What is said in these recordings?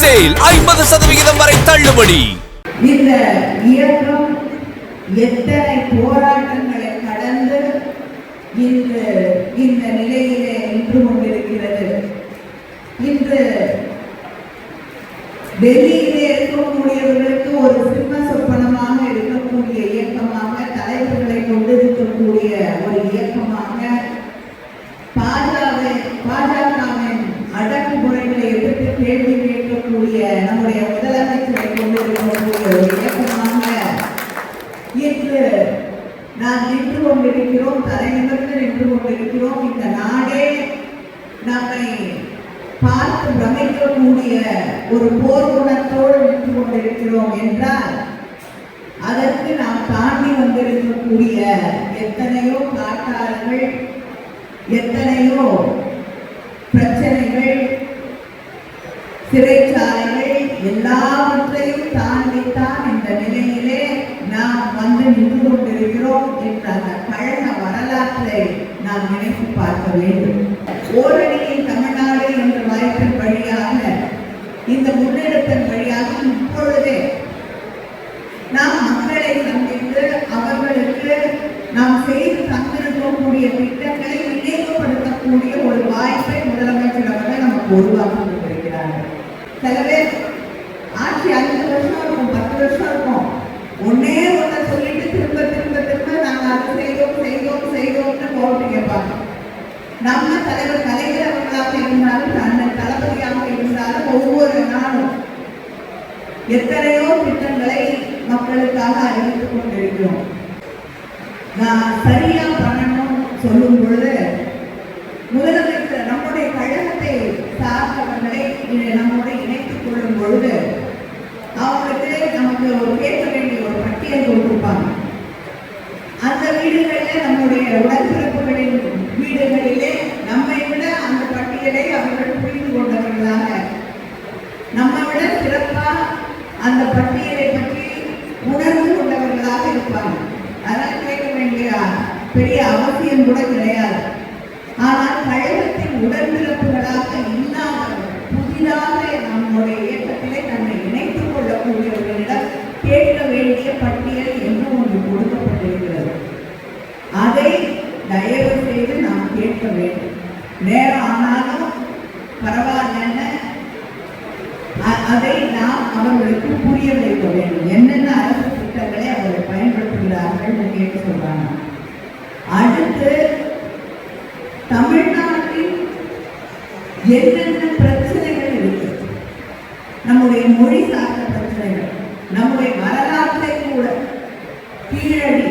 Sale ஐம்பது சதவிகிதம் வரை தள்ளுபடி. இந்த இயக்கம் எத்தனை போராட்டங்களை கடந்து இன்று இந்த நிலையிலே நின்று கொண்டிருக்கிறது. இன்று டெல்லியிலே இருக்கக்கூடியவர்களுக்கு ஒரு சிம்ம சொப்பன கொண்டிருக்கக்கூடிய ஒரு நாம் நின்று கொண்டிருக்கிறோம் தலைநிமிர்ந்து நின்று கொண்டிருக்கிறோம். இந்த நாடே நம்மை பார்த்து பிரமிக்கக்கூடிய ஒரு போர் குணத்தோடு நின்று கொண்டிருக்கிறோம் என்றால் அதற்கு நாம் தாண்டி வந்திருக்கக்கூடிய எத்தனையோ காட்டாளர்கள் எத்தனையோ பிரச்சனைகள் சிறைச்சாலைகள் எல்லா நாம் வந்து நின்று கொண்டிருக்கிறோம் என்ற அந்த பழக வரலாற்றை நாம் நினைத்து பார்க்க வேண்டும். ஓரணியின் தமிழ்நாடு என்ற வாய்ப்பின் வழியாக இந்த முன்னெடுப்பின் வழியாக இப்பொழுதே நாம் மக்களை சந்தித்து அவர்களுக்கு நாம் செய்து தந்திருக்கக்கூடிய திட்டங்களை நினைவுபடுத்தக்கூடிய ஒரு வாய்ப்பை முதலமைச்சர் அவர்கள் நமக்கு உருவாக்கி கொண்டிருக்கிறார்கள். சிலவே அதை செய்தோம் செய்தோம் செய்தோம்னு போட்டு கேட்பாங்க நம்ம தலைவர் கலைஞர் அவர்களாக இருந்தாலும் அண்ணன் தளபதியாக இருந்தாலும் ஒவ்வொரு நாளும் எத்தனையோ திட்டங்களை மக்களுக்காக அறிவித்துக் கொண்டிருக்கிறோம் நான் சரியா பண்ணணும் சொல்லும் பொழுது முதலமைச்சர் நம்முடைய கழகத்தை சார்ந்தவர்களை நம்முடைய இணைத்துக் கொள்ளும் பொழுது அவங்களுக்கு நமக்கு ஒரு கேட்க வேண்டிய ஒரு பட்டியல் கொடுத்திருப்பாங்க அந்த வீடுகளில் நம்முடைய உடன்பிறப்புகளின் வீடுகளிலே நம்மை விட அந்த பட்டியலை அவர்கள் புரிந்து கொண்டவர்களாக. நம்மை விட சிறப்பா அந்த பட்டியலை பற்றி உணர்ந்து கொண்டவர்களாக இருப்பாங்க அதனால் கேட்க வேண்டிய பெரிய அவசியம் கூட கிடையாது ஆனால் கழகத்தின் உடன்பிறப்புகளாக இல்லாதவர்கள் புதிதாக நம்முடைய இயக்கத்திலே தன்னை இணைத்துக் கொள்ளக்கூடியவர்களிடம் கேட்க வேண்டிய பட்டியல் என்று ஒன்று கொடுக்கப்பட்டிருக்கிறது அதை தயவு செய்து நாம் கேட்க வேண்டும். நேரம் ஆனாலும் பரவாயில்ல அதை நாம் அவர்களுக்கு புரிய வைக்க வேண்டும். என்னென்ன அரசு திட்டங்களை அவர்கள் பயன்படுத்துகிறார்கள் கேட்டு சொல்றாங்க. அடுத்து தமிழ்நாட்டில் என்னென்ன பிரச்சனைகள் இருக்கு? நம்முடைய மொழி சார்ந்த பிரச்சனைகள் நம்முடைய வரலாற்றை கூட கீழடி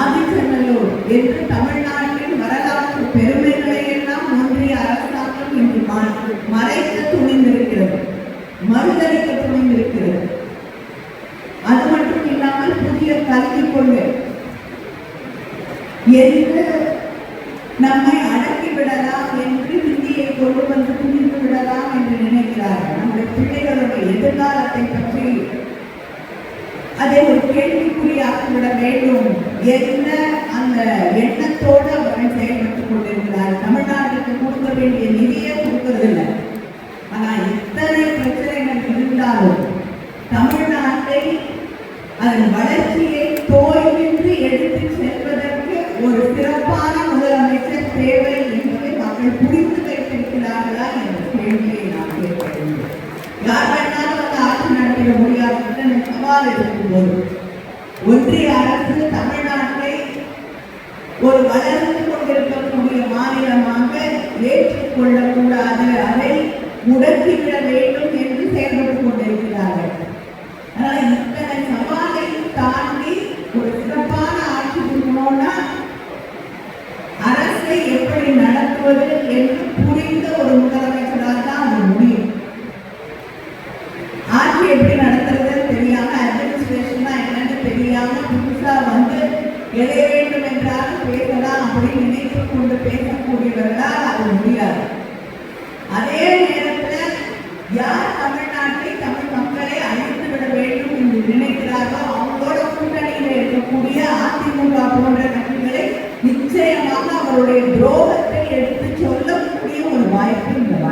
ஆதிச்சநல்லூர் என்று தமிழ்நாட்டின் வரலாற்று பெருமைகளை எல்லாம் ஒன்றிய அரசாங்கம் இன்று மறைக்க துணிந்திருக்கிறது. மறுதளிக்க துணிந்திருக்கிறது. அது மட்டும் இல்லாமல் புதிய கல்விக் கொள்கை. என்று நம்மை அடக்கி விடலாம் என்று இந்தியை கொண்டு வந்து துணிந்து விடலாம் என்று நினைக்கிறார்கள். நம்முடைய பிள்ளைகளுடைய எதிர்காலத்தை பற்றி அதை ஒரு கேள்விக்குறியாக்கிவிட வேண்டும் என்ன அந்த எண்ணத்தோடு அவர்கள் செயல்பட்டுக் கொண்டிருக்கிறார். தமிழ்நாட்டுக்கு கொடுக்க வேண்டிய நிதியை கொடுக்கறதில்லை. ஆனால் எத்தனை பிரச்சனைகள் இருந்தாலும் தமிழ்நாட்டை அதன் வளர்ச்சியை தோய்வின்றி எடுத்து செல்வதற்கு ஒரு சிறப்பான முதலமைச்சர் தேவை என்பதை மக்கள் புரிந்து வைத்திருக்கிறார்களா என்ற கேள்வியை நான் கேட்கிறேன் யார் வேணாலும் வந்து ஆட்சி நடத்திட முடியாது. சவால் இருக்கும்போது ஒன்றிய அரசு தமிழ் கொள்ளக்கூடாது அதை முடக்கிவிட வேண்டும் என்று செயல்பட்டுக் கொண்டிருக்கிறார்கள். ஆனால் இத்தனை சவாலையும் தாண்டி ஒரு சிறப்பான ஆட்சி கொடுக்கணும்னா அரசை எப்படி நடத்துவது என்று புரிந்த ஒரு முதலமைச்சராக தான் அது முடியும். ஆட்சி எப்படி நடத்துறது தெரியாம அட்மினிஸ்ட்ரேஷன் என்னன்னு தெரியாம புதுசா வந்து எதை வேண்டும் என்றாலும் பேசலாம் அப்படின்னு நினைத்து கொண்டு பேசக்கூடியவர்கள்